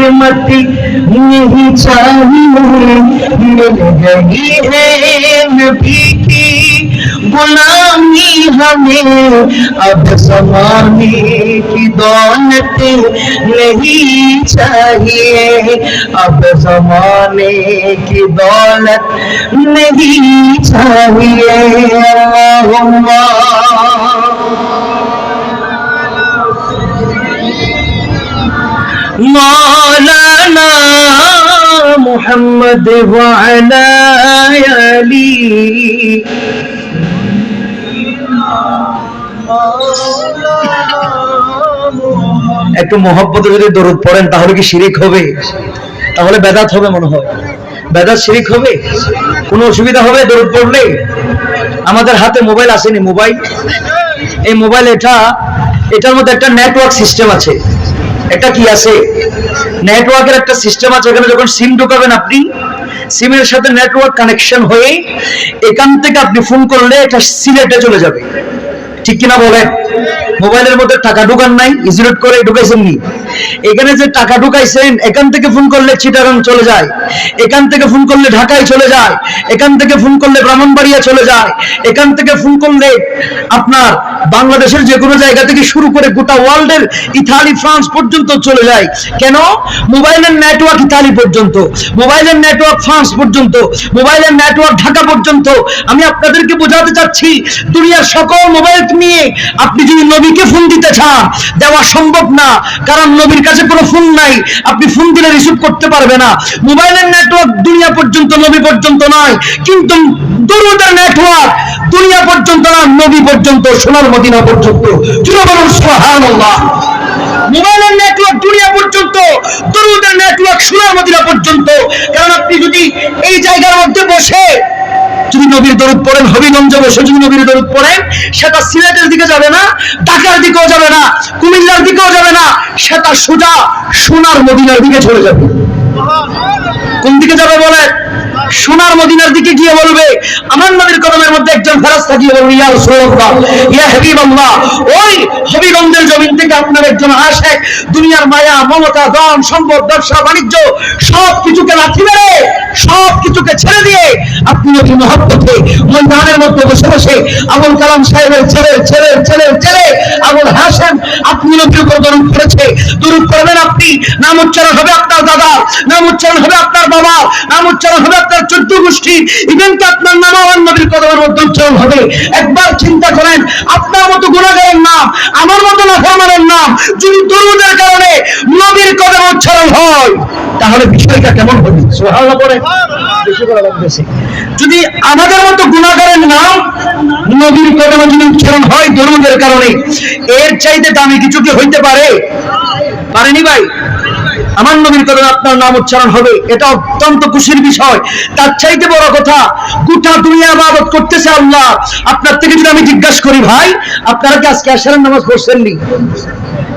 अजमत नहीं चाहिए। मिल गई है नबी की गुलामी हमें। अब जमाने की दौलत नहीं चाहिए। अब जमाने की दौलत नहीं चाहिए। अल्लाहुम्मा محمد وعلى آلي. একটু মহব্বত যদি দরুদ পড়েন, তাহলে কি শিরিক হবে? তাহলে বেদাত হবে মনে হয়। বেদাত শিরিক হবে? কোনো অসুবিধা হবে দরুদ পড়লে? আমাদের হাতে মোবাইল আসেনি, মোবাইল। এই মোবাইল এটা, এটার মধ্যে একটা নেটওয়ার্ক সিস্টেম আছে। এটা কি আছে? নেটওয়ার্কের একটা সিস্টেম আছে এখানে যখন সিম ঢোকাবেন আপনি সিমের সাথে নেটওয়ার্ক কানেকশন হয়ে এখান থেকে আপনি ফোন করলে এটা সিলেটে চলে যাবে। ঠিক কিনা বলেন? মোবাইলের মধ্যে টাকা ঢুকান নাই ইজিরেট করে ঢুকাইছেন নি। এখানে যে টাকা ঢুকাইছেন, এখান থেকে ফোন করলে চিটারং চলে যায়। এখান থেকে ফোন করলে ঢাকায় চলে যায়। এখান থেকে ফোন করলে ব্রাহ্মণবাড়িয়া চলে যায়। এখান থেকে ফোন করলে আপনার বাংলাদেশের যে কোনো জায়গা থেকে শুরু করে গোটা ওয়ার্ল্ডের ইতালি, ফ্রান্স পর্যন্ত চলে যায়। কেন? মোবাইলের নেটওয়ার্ক ইতালি পর্যন্ত, মোবাইলের নেটওয়ার্ক ফ্রান্স পর্যন্ত, মোবাইলের নেটওয়ার্ক ঢাকা পর্যন্ত। আমি আপনাদেরকে বোঝাতে চাচ্ছি, দুনিয়ার সকল মোবাইল নিয়ে আপনি যদি নবীকে ফোন দিতে চান, দেওয়া সম্ভব না। কারণ নবীর কাছে কোনো ফোন নাই। আপনি ফোন দিলে রিসিভ করতে পারবে না। মোবাইলের নেটওয়ার্ক দুনিয়া পর্যন্ত, নবী পর্যন্ত নয়, কিন্তু দরুদের নেটওয়ার্ক দুনিয়া পর্যন্ত না, নবী পর্যন্ত, সোনার মদিনা পর্যন্ত। সুবহানাল্লাহ। মোবাইলের নেটওয়ার্ক দুনিয়া পর্যন্ত দরুদের নেটওয়ার্ক সোনার মদিনা পর্যন্ত। কারণ আপনি যদি এই জায়গার মধ্যে বসে যদি নবীর দরুদ পড়েন, হবিগঞ্জে বসে যদি নবীর দরুদ পড়েন সেটা সিলেটের দিকে যাবে না, ঢাকার দিকেও যাবে না, কুমিল্লার দিকেও যাবে না সেটা সোজা সোনার মদিনার দিকে চলে যাবে। কোন দিকে যাবে বলে? সোনার মদিনার দিকে গিয়ে বলবে, আমার নবীর কদমের মধ্যে একজন ফেরাস্তা গিয়ে বলবে, ইয়া রাসূলুল্লাহ, ইয়া হাবিবাল্লাহ, ওই হবিগঞ্জের জমিন থেকে আপনার একজন আশেক দুনিয়ার মায়া, মমতা দম সম্পদ, ব্যবসা, বাণিজ্য সব কিছুকে লাথি মেরে সব কিছুকে ছেড়ে দিয়ে আপনি নবী মহব্বতে ময়দানের মধ্যে বসে বসে আবুল কালাম সাহেবের ছেলে ছেলে ছেলে ছেলে আবুল হাসেম আপনি নবীর উপর দরুদ করেছে দরুদ করবেন আপনি। নাম উচ্চারণ হবে আপনার দাদা, নাম উচ্চারণ হবে আপনার বাবা, নাম উচ্চারণ হবে আপনার চোদ্দ গোষ্ঠী। ইভেন কি আপনার নাম আমার নবীর কদমের মধ্যে উচ্চারণ হবে। একবার চিন্তা করেন, আপনার মতো গুণাগারের নাম, আমার মতো নাফরমানের নাম, যদি দরুদের কারণে নবীর কদম উচ্চারণ হয়, তাহলে বিষয়টা কেমন হবে? করে যদি আমাদের মতো গুণাগারের নাম নবীর কদমে যদি উচ্চারণ হয় দরুদের কারণে, এর চাইতে দামি কিছু কি হইতে পারে? পারেনি ভাই? আমার নবীর কদমে আপনার নাম উচ্চারণ হবে। এটা অত্যন্ত খুশির বিষয়। তার চাইতে বড় কথা, গোটা দুনিয়া ইবাদত করতেছে আল্লাহ। আপনার থেকে যদি আমি জিজ্ঞাসা করি, ভাই, আপনারা কি আজকে আশারের নামাজ পড়ছেননি?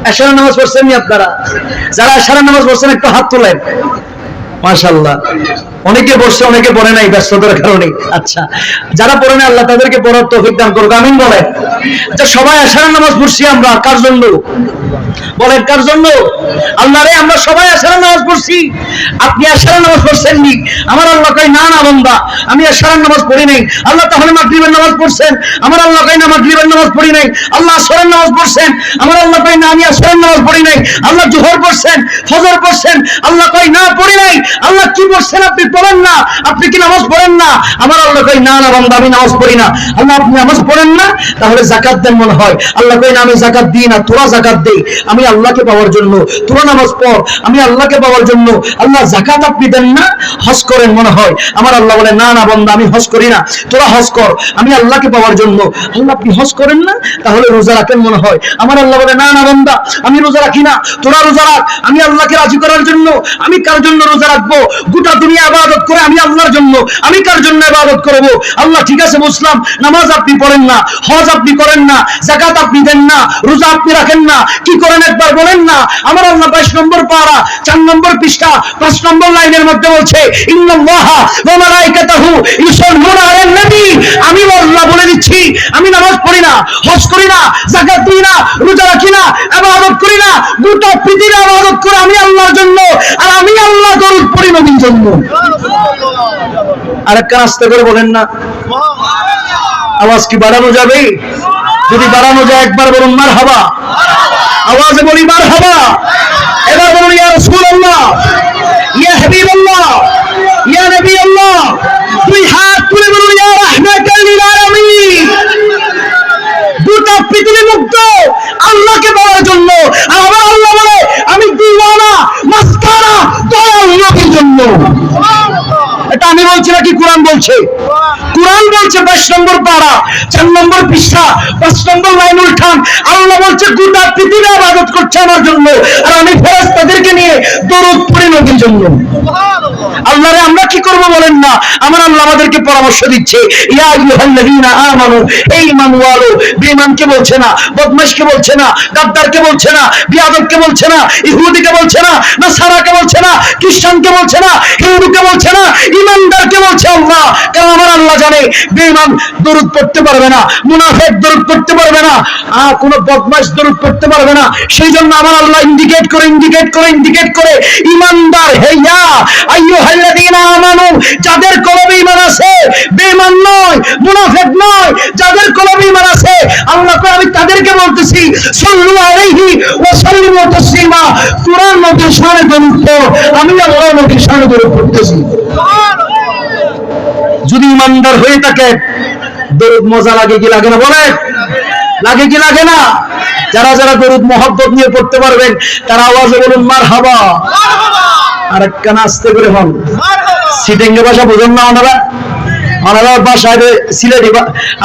আশারের নামাজ পড়ছেননি আপনারা? যারা আশারের নামাজ পড়ছেন, একটু হাত তোলেন। মাশাল্লাহ অনেকে বসছে অনেকে পড়ে নাই ব্যস্ততার কারণে। আচ্ছা যারা পড়ে নাই, আল্লাহ তাদেরকে পড়ার তৌফিক দান করুক। আমিন বলেন। আচ্ছা সবাই আশার নামাজ পড়ছি আমরা। কার জন্য? বলেন, কার জন্য? আল্লাহ রে আমরা সবাই আশার নামাজ পড়ছি। আপনি আশার নামাজ পড়ছেন নি? আমার আল্লাহ কই না না, বান্দা, আমি নামাজ পড়ি নাই। আল্লাহ তাহলে মাগরিবের নামাজ পড়ছেন। আমার আল্লাহ কই না, মাগরিবের নামাজ পড়ি নাই। আল্লাহ আসরের নামাজ পড়ছেন। আমার আল্লাহ কই না, আমি আসরের নামাজ পড়ি নাই। আল্লাহ জোহর পড়ছেন, ফজর পড়ছেন। আল্লাহ কই না, পড়ি নাই। আল্লাহ কি পড়ছেন আপনি পড়েন না। আপনি কি নামাজ পড়েন না? আমার আল্লাহ কই না না, বান্দা, আমি নামাজ পড়ি না। আল্লাহ, আপনি নামাজ পড়েন না? তাহলে জাকাত দেন মনে হয়। আল্লাহ কই না, আমি জাকাত দিই না, তোরা জাকাত দেই। আমি আল্লাহকে পাওয়ার জন্য। তোরা নামাজ পড়, আমি আল্লাহকে পাওয়ার জন্য। আল্লাহ জাকাত আপনি দেন না, হজ করেন মনে হয়। আমার আল্লাহ বলে, না না বান্দা, আমি হজ করি না। তোরা হজ কর, আমি আল্লাহকে পাওয়ার জন্য। আল্লাহ, আপনি হজ করেন না, তাহলে রোজা রাখেন মনে হয়। আমার আল্লাহ বলে, না না বান্দা, আমি রোজা রাখি না। তোরা রোজা রাখ, আমি আল্লাহকে রাজি করার জন্য। আমি কার জন্য রোজা রাখব? গোটা দুনিয়া আবাদত করে আমি আল্লাহর জন্য। আমি কার জন্য ইবাদত করব? আল্লাহ, ঠিক আছে, বুঝলাম। নামাজ আপনি পড়েন না, হজ আপনি করেন না জাকাত আপনি দেন না, রোজা আপনি রাখেন না। কি করে করেন একবার, বলেন না। আমার আল্লাহ বাইশ নম্বর পারা চার নম্বর পৃষ্ঠা, পাঁচ নম্বর লাইনের মধ্যে বলছে আমি আল্লাহ বলে দিচ্ছি, আমি নামাজ পড়ি না, হজ করি না, যাকাত দিই না, রোজা রাখি না ইবাদত করি না, গোটা পৃথিবী ইবাদত করে আমি আল্লাহর জন্য, আর আমি আল্লাহ দরুদ পড়ি নবীর জন্য। আরেকটা আস্তে করে বলেন না। আওয়াজ কি বাড়ানো যাবে যদি বাড়ানো যায় একবার বলুন মার হাবা আওয়াজে বলি মার হাবা এবার বলুন, ইয়া রাসূলুল্লাহ, ইয়া হাবিবাল্লাহ, ইয়া নবী আল্লাহ দুই হাত তুলে বলুন, ইয়া রাহমাতাল লিল আলামিন। গোটা পৃথিবী মুক্ত, আল্লাহকে পাওয়ার জন্য। আর আমার আল্লাহ বলে, আমি দিওয়ানা, মাস্তানা, দয়াল নবীর জন্য। এটা আমি বলছি নাকি কোরআন বলছে? কোরআন বলছে বাইশ নম্বর পাড়া, চার নম্বর পৃষ্ঠা, পাঁচ নম্বর লাইন উল্টান আল্লাহ বলছে, গোটা পৃথিবী আবাদত করছে আমার জন্য। আর আমি ফেরাজ তাদেরকে নিয়ে দরদ পড়ি নদীর জন্য। আল্লাহরে আমরা কি করব বলেন না? আমার আল্লাহ আমাদেরকে পরামর্শ দিচ্ছে। ইয়া আমানু এই বেঈমানকে বলছে না, বদমাশকে বলছে না, গাদ্দারকে বলছে না বলছে না, ইহুদিকে বলছে না, নাসারাকে বলছে না, খ্রিস্টানকে বলছে না, হিন্দুকে বলছে না ইমানদারকে বলছে আল্লাহ। কারণ আমার আল্লাহ জানে? বেঈমান দরুদ পড়তে পারবে না, মুনাফিক দরুদ পড়তে পারবে না আর কোনো বদমাশ দরুদ পড়তে পারবে না। সেই জন্য আমার আল্লাহ ইন্ডিকেট করে ইন্ডিকেট করে ইন্ডিকেট করে ইমানদার হে ইয়া যাদের কলবে আছে নয় নয়, যাদের কলবে আছে, আল্লাহ আমি তাদেরকে বলতেছি আলাইহি তাসলিমা, কুরআন নবীর শানে দরুদ আমি নবীর শানে দরুদ পড়তেছি। যদি ইমানদার হয়ে থাকে, দরুদ মজা লাগে কি লাগে না বলে লাগে কি লাগে না? যারা যারা দরুদ মহব্বত নিয়ে পড়তে পারবেন, তারা আওয়াজে বলুন মার হাবা আর একটা আসতে করে হন। সিটেঙ্গে ভাষা বোঝেন না ওনারা। ওনারা ভাষা সিলেটি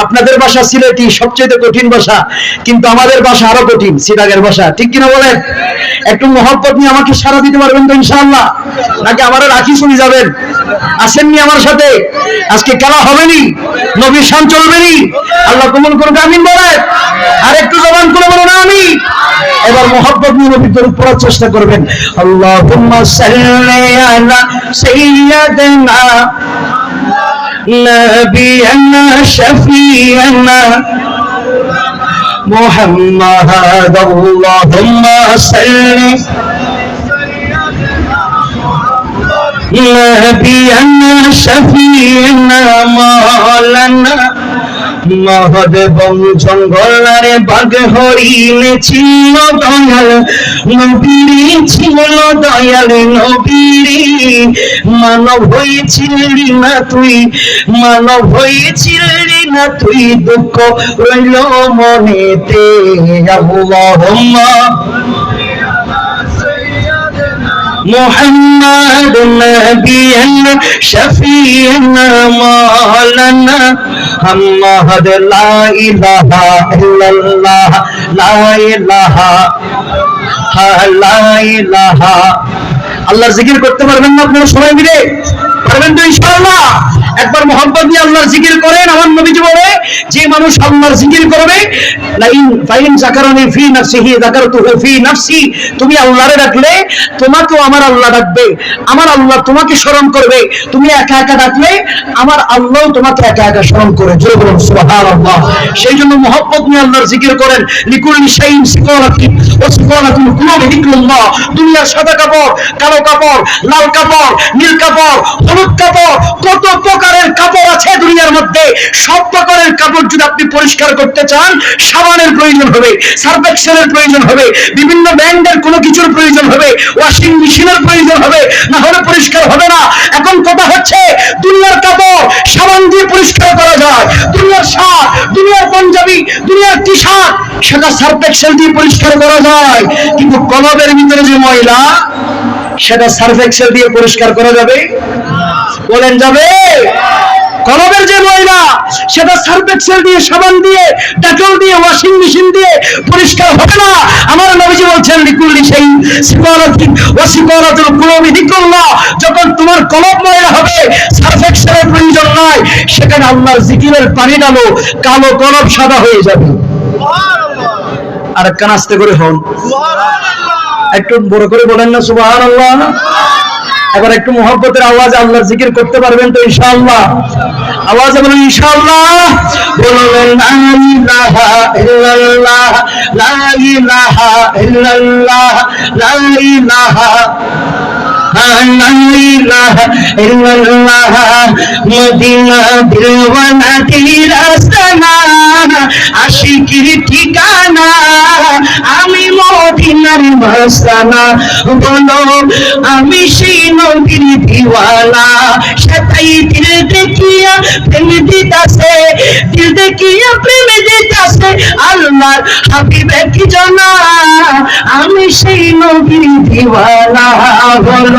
আপনাদের ভাষা সিলেটি সবচেয়ে কঠিন ভাষা, কিন্তু আমাদের ভাষা আরও কঠিন সিটাগের ভাষা। ঠিক কিনা বলেন? একটু মহব্বত নিয়ে আমাকে সারা দিতে পারবেন তো ইনশাআল্লাহ? নাকি আমারও রাখি শুনে যাবেন? আসেননি আমার সাথে? আজকে খেলা হবে নি নবীর শান চলবে নি আল্লাহ কবুল করুন আমিন বলেন। আর একটু জবান করে বলো না আমি এবার মোহাম্মদ নবীর দরুদ পড়ার চেষ্টা করবেন। আল্লাহুম্মা সাল্লি আলা সাইয়্যিদিনা نبينا شفيعنا محمد اللهم صل. نبينا شفيعنا مولانا মহদ বং জঙ্গলারে বাঘ হরিণে ছিল দয়াল, নবীরে ছিল দয়াল, নবীরে মানব হয়েছিলি না তুই, মানব হয়েছিলি না তুই, দুঃখ রইল মনেতে। আল্লাহুম্মা محمد نبينا شفيعنا مولانا محمد لا إله إلا الله لا إله لا إله আল্লাহর জিকির করতে পারবেন না আপনারা সবাই মিলে পারবেন তো ইনশাআল্লাহ একবার মোহাম্মদ নিয়ে আল্লাহর জিকির করেন আমার নবীজি বলে, যে মানুষ আল্লাহর জিকির করবে, লাইন ফাইন জাকারানি ফি নাফসিহি, যাকারতুহু ফি নাফসি, তুমি আল্লাহরে ডাকলে, তোমাকেও আমার আল্লাহ ডাকবে, আমার আল্লাহ তোমাকে স্মরণ করবে, তুমি একা একা ডাকলে, আমার আল্লাহ তোমাকে একা একা স্মরণ করে জোরে বলুন, সুবহানাল্লাহ। সেই জন্য মোহাম্মদ নিয়ে আল্লাহর জিকির করেন, লিকুল্লি শাইইন সিকালাতি ও সিকালাতুল কুলুবি যিকরুল্লাহ, দুনিয়ার সাদা কাপড়, কালো কাপড়, লাল কাপড়, নীল কাপড়, হলুদ কাপড়, কত প্রকারের কাপড় আছে দুনিয়ার মধ্যে। সব প্রকারের কাপড় যদি আপনি পরিষ্কার করতে চান, সাবানের প্রয়োজন হবে সার্ফ এক্সেলের প্রয়োজন হবে, বিভিন্ন ব্র্যান্ডের কোনো কিছুর প্রয়োজন হবে, ওয়াশিং মেশিনের প্রয়োজন হবে, না হলে পরিষ্কার হবে না। এখন কথা হচ্ছে, দুনিয়ার কাপড় সাবান দিয়ে পরিষ্কার করা যায়। দুনিয়ার শার্ট, দুনিয়ার পাঞ্জাবি, দুনিয়ার টি শার্ট সেটা এক্সেল দিয়ে পরিষ্কার করা যায়। কিন্তু কলবের ভিতরে যে ময়লা, সেটা সার্ফ এক্সেল দিয়ে পরিষ্কার করা যাবে? বলেন যাবে? কলবের যে ময়লা সেটা সার্ফ এক্সেল দিয়ে সাবান দিয়ে ডেটল দিয়ে ওয়াশিং মেশিন দিয়ে পরিষ্কার হবে না। আমার নবীজি বলছেন লিকুল্লি সেই সিকারাতিন ওয়া সিকারাতুল কুলুবি যিকরুল্লাহ যখন তোমার কলব ময়লা হবে সার্ফ এক্সেলের প্রয়োজন নাই। সেখানে আল্লাহর জিকিরের পানি ডালো কালো কলব সাদা হয়ে যাবে। আর একখান আস্তে করে হন। একটু বড় করে বলেন না সুবাহান এবার একটু মোহাব্বতের আওয়াজ আল্লাহ জিকির করতে পারবেন তো ইনশাআল্লাহ। আওয়াজ বলুন ইনশাআল্লাহ। বলবেন লা ইলাহা ইল্লাল্লাহ, লা ইলাহা ইল্লাল্লাহ, লা ইলাহা আমি মদিনার মাস্তানা বলো আমি সেই নদীর দিওয়ালা সেটাই দিল দেখিয়া প্রেম দিতাছে দিল দেখিয়া প্রেম দিতাছে কি জানা আমি সেই নদীর দিওয়ালা বলো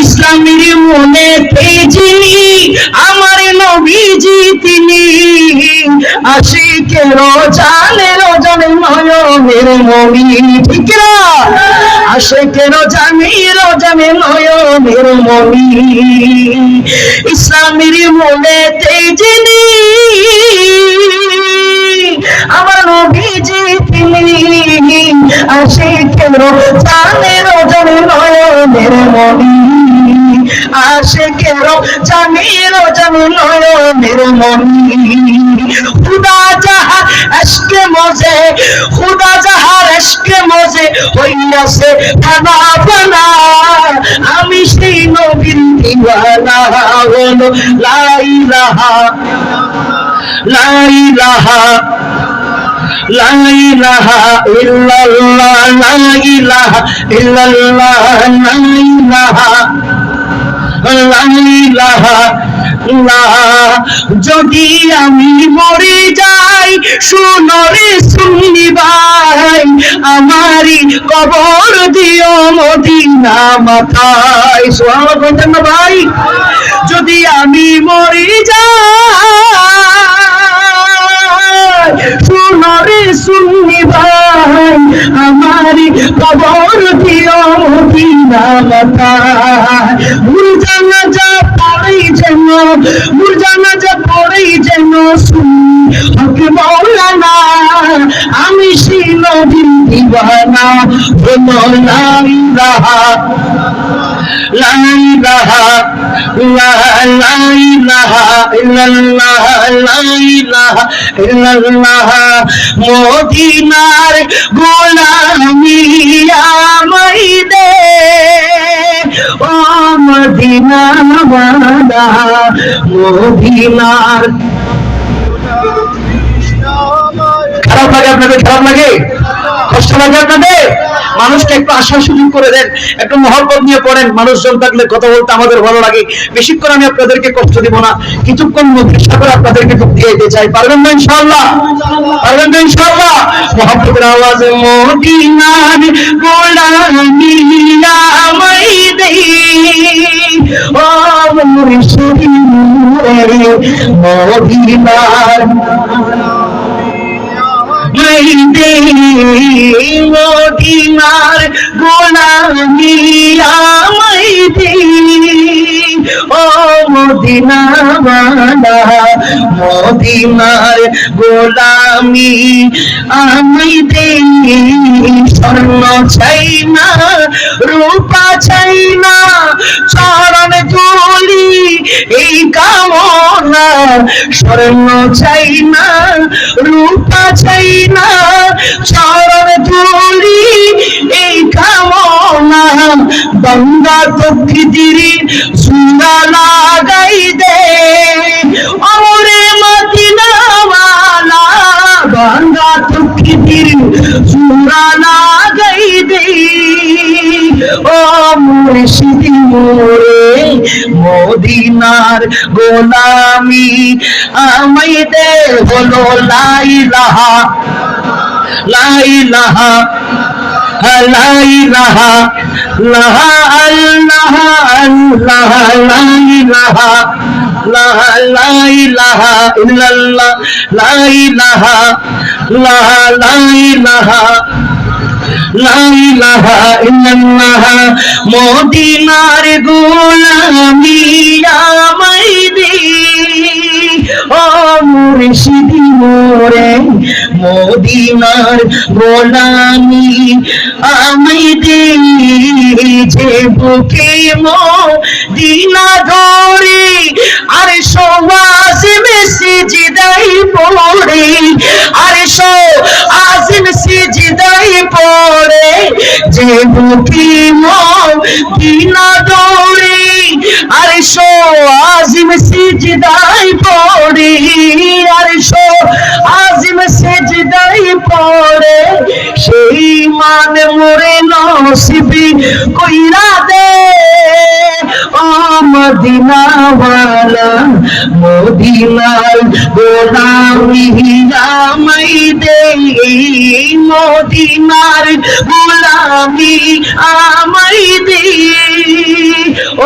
ইসলামের মনে যিনি আমার নবীজি তিনি। আশিকের জানে রজনে নয়নের মমি, ঠিক না? আশিকের জানি রজনে নয়নের মমি। ইসলামের মনে যিনি আমার নবীজি তিনি। আশিকের জানে রজনে নয়নের মনি আসে আশিকের জানি রজনে নয়নের মনি খুদা যাহার আশকে মজে, খুদা যাহার আশকে মজে, হইয়াছে ফানা ফানা আমি সেই নবীর দিওয়ানা হলো লা ইলাহা লা যদি আমি মরে যাই শুনরে শুনি ভাই, আমারই কবর দিও মদিনা মাথায়। না ভাই? যদি আমি মরে যাই শুনরে শুনি ভাই কবর দিও কি যা যেন শুনি। হক মৌলানা আমি সেই নদীর দিবানা বলো লা ইলাহা লা ইলাহা লা লা ইলাহা ইল্লাল্লাহ লা ইলাহা ইল্লাল্লাহ, মদিনার গোলামি দে। মদিনার খারাপ লাগে আপনাদের, খারাপ লাগে? মানুষকে একটু আশা সুযোগ করে দেন, একটু মহব্বত নিয়ে পড়েন, মানুষজন থাকলে কথা বলতে আমাদের ভালো লাগে। বেশিক্ষণ আমি আপনাদেরকে কষ্ট দিব না, কিছুক্ষণ মধ্যে করে আপনাদেরকে দিয়ে দিতে চাই। পারবেন না ইনশাআল্লাহ? পারবেন না ইনশাআল্লাহ? মহব্বতের আওয়াজে মদিনার গোলামি দেই। ও মদিনার মদিনার গোলামি দে ও মদিনা বালা মদিনার গোলামি আমাই দে স্বর্ণ চাই না রূপা চাই না চরণ তুলি এই কামনা স্বর্ণ চাই না, রূপা চাই না, চরণ তুলি এই কামনা। গঙ্গা প্রকৃতির সুন্দর লাগাই দে। অমরে মদিনাওয়ালা গঙ্গা প্রকৃতির সুন্দর লাগাই দে। ও মুর্শিদ মোরে মদিনার গোলামি আমাই দে বলো লাইলাহা লাইলাহা লাইলাহা আল্লাহ আল্লাহ আল্লাহ লা ইলাহা লা ইলাহা ইল্লাল্লাহ লা ইলাহা লা লা ইলাহা লা ইলাহা ইল্লাল্লাহ মদিনার গোলামি আমায় দে। ও মুর্শিদি মোরে, মদিনার গোলামি আমায় দে। যে বুকে মদিনা ধরে, আর সওয়াজিম সিজদাই পড়ে। আর সো আজিম সিজদাই পড়ে যে বুকে মদিনা ধরে আর সো আজিম সিজদাই পড়ে, আর সো আজিম সিজদাই পড়ে, সেই মান মোরে নসিবি কইরা দে ও মদিনা ওয়ালা মদিনার গোলামি আমাই মদিনার গোলামি আমাই দে।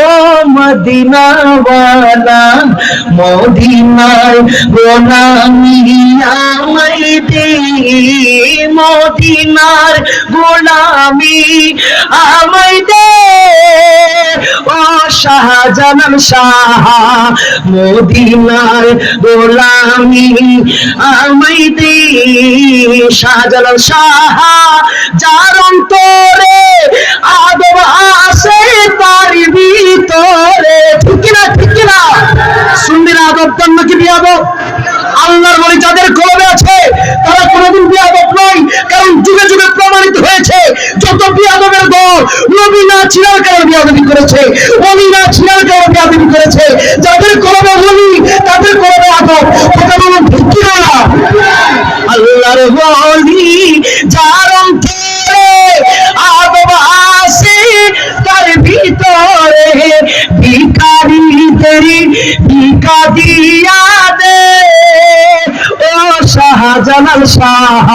ও মদিনা ওয়ালা মদিনার গোলামি আমাই দে, মদিনার গোলামি আমাই দে। ও শাহজালাল শাহ মদিনার গোলামি আমাই দে শাহজালাল শাহ যার অন্তরে আদব আসে তার ভিতরে। ঠিক না ঠিক না শুনবি না আদব নাকি বিয়াদব আল্লাহর বলি যাদের কলমে আছে, তারা কোনোদিন বিয়াদব নয়, কারণ যুগে যুগে প্রমাণিত হয়েছে, যত বিয়াদবের দল, নবী না ছিনার কারণে বিয়াদবি করেছে, অলি না ছিনার কারণে বিয়াদবি করেছে, যাদের কলমে বলি তাদের কলমে আদব, কথা বলুন ঠিক কিনা? আল্লাহর বলি যার অন্তরে আদব আসে তার ভিতরে ভিকারিদের ভিকা দিয়া দে ও শাহজালাল শাহ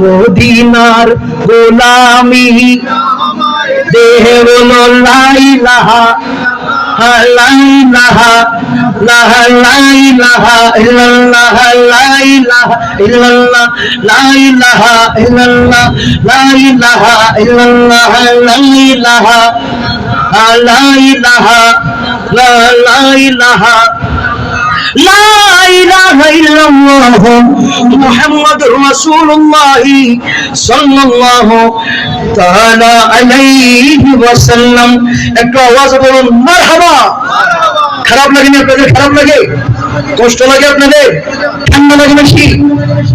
মদিনার গোলামি। দেহ লাইলাহা লাইলাহা লাইলাহা লা খারাপ লাগে না আপনাদের? খারাপ লাগে? কষ্ট লাগে আপনাদের? ঠান্ডা লাগে বেশি?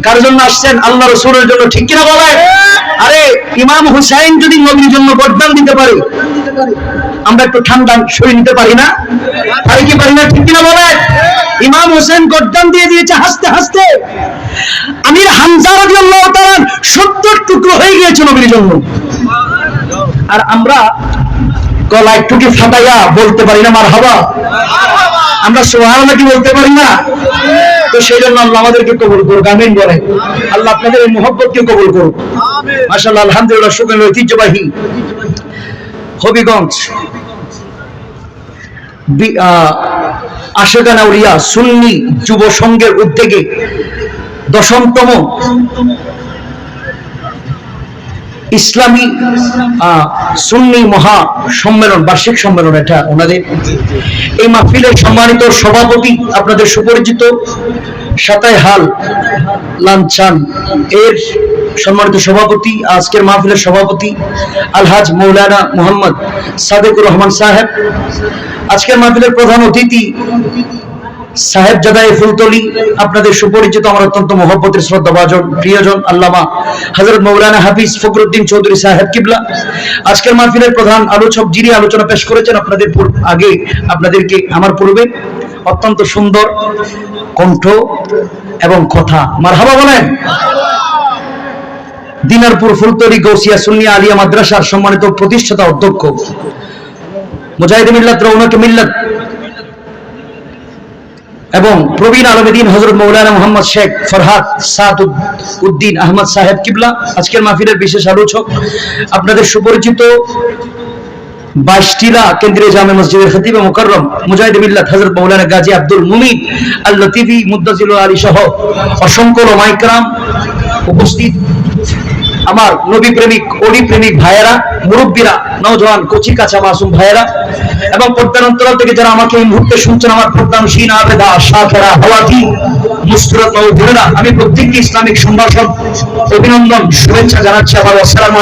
কার জন্য আসছেন? আল্লাহ রসুলের জন্য, ঠিক কিনা বলে আরে, ইমাম হুসাইন যদি নবীর জন্য বরদান দিতে পারে, আমরা একটু ঠান্ডা সরিয়ে নিতে পারি না? পারি কি পারি না? ঠিক কিনা বলে ইমাম হোসেন গর্দান দিয়ে দিয়েছে, হাসতে হাসতে। আমির হামজা রাদিয়াল্লাহু 70 টুকরো হয়ে গিয়েছে নবীর জন্য আর আমরা গলা একটু কি ফাটাইয়া বলতে পারি না, মারহাবা। আমরা সুবহানাল্লাহ কি বলতে পারি না? তো সেই জন্য আল্লাহ আমাদেরকে কবুল করুক, আমিন বলে। আল্লাহ আপনাদের এই মোহব্বতকে কবুল করুক। মাশাআল্লাহ, আলহামদুলিল্লাহ, শুকরের ঐতিহ্যবাহী হবিগঞ্জ আশেকানা উলিয়া সুন্নি যুব সংঘের উদ্যোগে দশমতম ইসলামী সুন্নি মহা সম্মেলন, বার্ষিক সম্মেলন এটা ওনাদের। এই মাহফিলের সম্মানিত সভাপতি আপনাদের সুপরিচিত সাতাই হাল লাঞ্চান এর সম্মানিত সভাপতি, আজকের মাহফিলের সভাপতি, আলহাজ মৌলানা মোহাম্মদ সাদেকুর রহমান সাহেব। আজকের মাহফিলের প্রধান অতিথি সাহেব জাদাই ফুলতলি, আপনাদের সুপরিচিত আমার অত্যন্ত মহব্বতের শ্রদ্ধাভাজন, প্রিয়জন, আল্লামা হযরত মৌলানা হাফিজ ফখরুদ্দিন চৌধুরী সাহেব কিবলা। আজকের মাহফিলের প্রধান আলোচক যিনি আলোচনা পেশ করেছেন, আপনাদের আগে আপনাদেরকে আমার পূর্বে অত্যন্ত সুন্দর কণ্ঠ এবং কথা। মারহাবা বলেন। দিনারপুর ফুলতলি গৌসিয়া সুন্নিয়া আলিয়া মাদ্রাসার সম্মানিত প্রতিষ্ঠাতা অধ্যক্ষ। মুজাহিদ মিল্লাত রৌনক মিল্লাত এবং প্রবীণ আলমদিন হজরত মৌলানা মোহাম্মদ শেখ ফরহাদ সাদ উদ্দিন আহমদ সাহেব কিবলা, আজকের মাহফিলের বিশেষ আলোচক। আপনাদের সুপরিচিত বাইশটিরা কেন্দ্রীয় জামে মসজিদের খতিব মুকররম মুজাহিদ মিল্লাত হযরত মাওলানা গাজী আব্দুল মুমিন আল লতিফি মুদ্দাজিল আলী সহ অসংখ্য ওলামায়ে উপস্থিত আমার নবী প্রেমিক অলি প্রেমিক ভাইয়েরা, মুরব্বীরা নওজওয়ান কচি কাঁচা মাসুম ভাইয়েরা, এবং পর্দার অন্তরাল থেকে যারা আমাকে এই মুহূর্তে শুনছেন, আমার পর্দানুসীন আবেদা শাখেরা হওয়াতি আমি প্রত্যেককে ইসলামিক সম্ভাষণ, অভিনন্দন, শুভেচ্ছা জানাচ্ছি আবার। আসসালামু